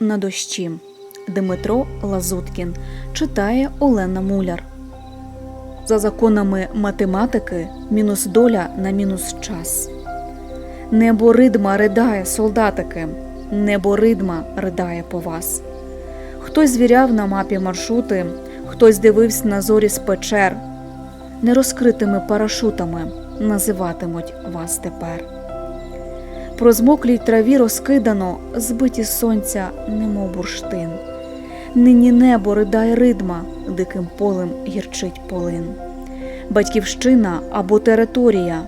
на дощі. Дмитро Лазуткін читає Олена Муляр. За законами математики мінус доля на мінус час. Небо ридма ридає, солдатики, небо ридма ридає по вас. Хтось звіряв на мапі маршрути, хтось дивився на зорі з печер. Нерозкритими парашутами називатимуть вас тепер. Про змоклій траві розкидано, збиті сонця, немов бурштин. Нині небо ридає ридма, диким полем гірчить полин. Батьківщина або територія,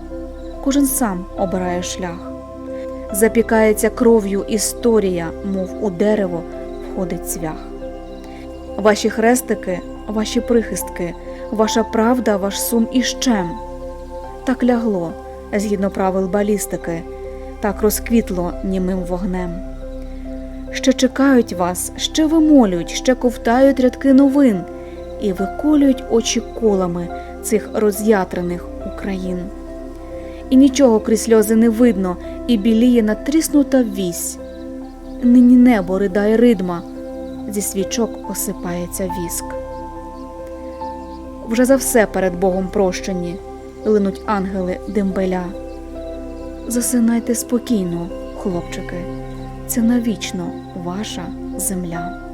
кожен сам обирає шлях. Запікається кров'ю історія, мов у дерево входить цвях. Ваші хрестики, ваші прихистки, ваша правда, ваш сум і щем. Так лягло, згідно правил балістики, так розквітло німим вогнем. Ще чекають вас, ще вимолюють, ще ковтають рядки новин і виколюють очі колами цих роз'ятрених Україн. І нічого крізь сльози не видно, і біліє натріснута вісь. Нині небо ридає ридма, зі свічок осипається віск. Вже за все перед Богом прощені линуть ангели дембеля. Засинайте спокійно, хлопчики, це навічно ваша земля.